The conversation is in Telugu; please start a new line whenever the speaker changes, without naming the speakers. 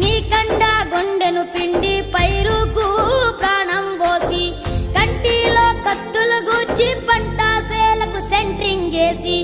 నీకండా గుండెను పిండి పైరుకు ప్రాణం పోసి కంటిలో కత్తులు గుచ్చి పంట సెంట్రింగ్ చేసి